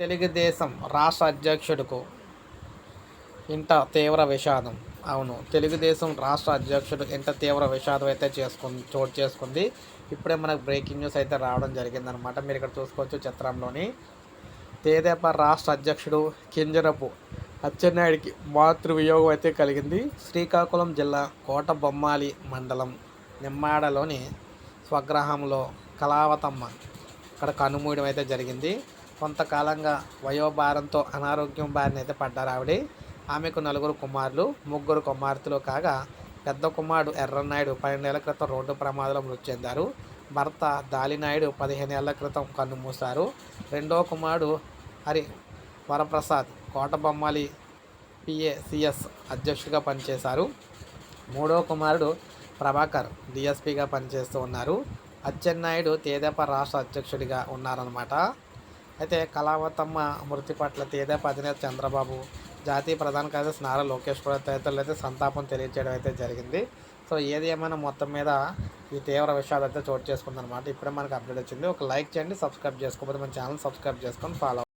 తెలుగుదేశం రాష్ట్ర అధ్యక్షుడికు ఇంత తీవ్ర విషాదం. అవును తెలుగుదేశం రాష్ట్ర అధ్యక్షుడు ఇంత తీవ్ర విషాదం అయితే చేసుకుంది చోటు చేసుకుంది. ఇప్పుడే మనకు బ్రేకింగ్ న్యూస్ అయితే రావడం జరిగిందనమాట మీరు ఇక్కడ చూసుకోవచ్చు చిత్రంలోని. తేదేప రాష్ట్ర అధ్యక్షుడు కింజరపు అచ్చెన్నాయుడికి మాతృ వియోగం అయితే కలిగింది. శ్రీకాకుళం జిల్లా కోట బొమ్మాలి మండలం నిమ్మాడలోని స్వగ్రహంలో కళావతమ్మ. ఇక్కడ కనుమూయడం అయితే జరిగింది. కొంతకాలంగా వయోభారంతో అనారోగ్యం బారిన అయితే పడ్డారు ఆవిడ. ఆమెకు నలుగురు కుమారులు ముగ్గురు కుమార్తెలు కాగా పెద్ద కుమారుడు ఎర్రనాయుడు పన్నెండేళ్ళ క్రితం రోడ్డు ప్రమాదంలో మృతి చెందారు. భర్త దాలినాయుడు పదిహేను ఏళ్ళ క్రితం కన్ను మూశారు. రెండో కుమారుడు హరి వరప్రసాద్ కోటబొమ్మాలి పిఏసిఎస్ అధ్యక్షుడిగా పనిచేశారు. మూడో కుమారుడు ప్రభాకర్ డిఎస్పీగా పనిచేస్తూ ఉన్నారు. అచ్చెన్నాయుడు తేదేప రాష్ట్ర అధ్యక్షుడిగా ఉన్నారనమాట అయితే కళావతమ్మ మృతి పట్ల తేదేపా అధినేత చంద్రబాబు జాతీయ ప్రధాన కార్యదర్శి నారా లోకేష్ కూడా తదితరులు అయితే సంతాపం తెలియజేయడం అయితే జరిగింది. సో ఏది ఏమైనా మొత్తం మీద ఈ తీవ్ర విషయాలు అయితే చోటు చేసుకుందనమాట ఇప్పుడే మనకు అప్డేట్ వచ్చింది. ఒక లైక్ చేయండి సబ్స్క్రైబ్ చేసుకోకపోతే మన ఛానల్ సబ్స్క్రైబ్ చేసుకొని ఫాలో